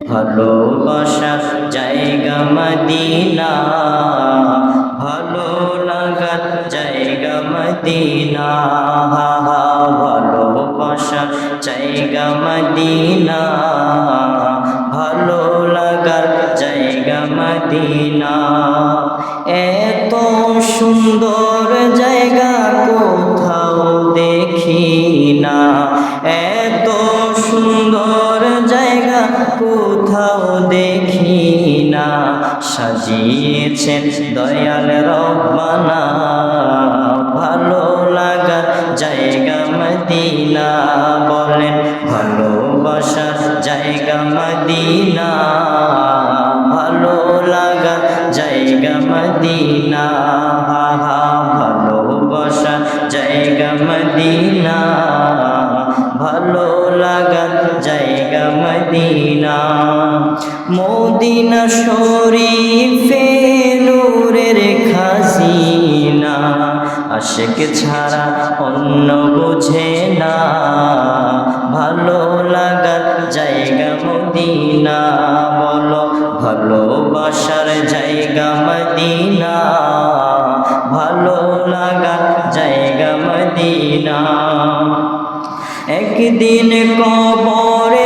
ভালোবাসার জায়গা মদিনা। ভালো লাগার জায়গা মদিনা। ভালোবাসার জায়গা মদিনা। ভালো লাগার জায়গা মদিনা। এত সুন্দর জায়গা কোথাও দেখি দেখি না সাজিয়েছেন দয়াল রব্বানা। ভালো লাগা জায়গা মদিনা বলেন ভালোবাসার জায়গা মদিনা। ভালো লাগা জায়গা মদিনা, হা ভালোবাসার জায়গা মদিনা। ভালো লাগার জায়গা মদিনা মদিনা শরীফে নূরের খাসিনা আশেক ছাড়া অন্য বুঝে না। ভালো লাগার জায়গা মদিনা। বলো ভালোবাসার জায়গা মদিনা। ভালো লাগার জায়গা মদিনা। একদিন কবরে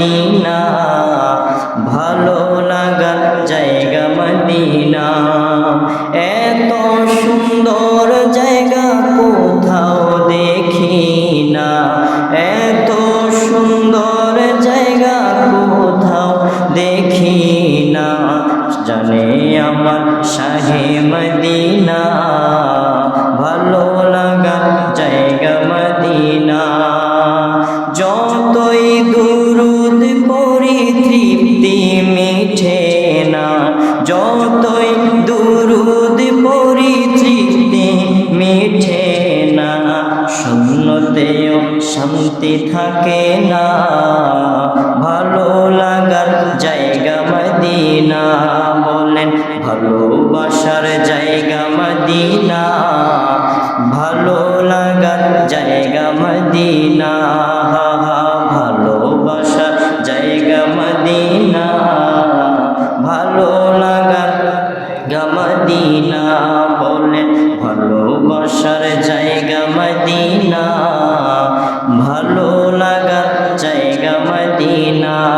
মদিনা। ভালো লাগার জায়গা মদিনা। এত সুন্দর জায়গা কোথাও দেখি না। এত সুন্দর জায়গা কোথাও দেখি না। জানে আমার শাহে মদিনা। যতই দুরুদ পরি তৃপ্তি মিঠে না, শূন্যতেও শান্তি থাকে না। ভালো লাগার জায়গা মদিনা, বলেন ভালোবাসার জায়গা মদিনা। ভালো লাগার জায়গা মদিনা মদিনা। ভালো লাগার জায়গা মদিনা।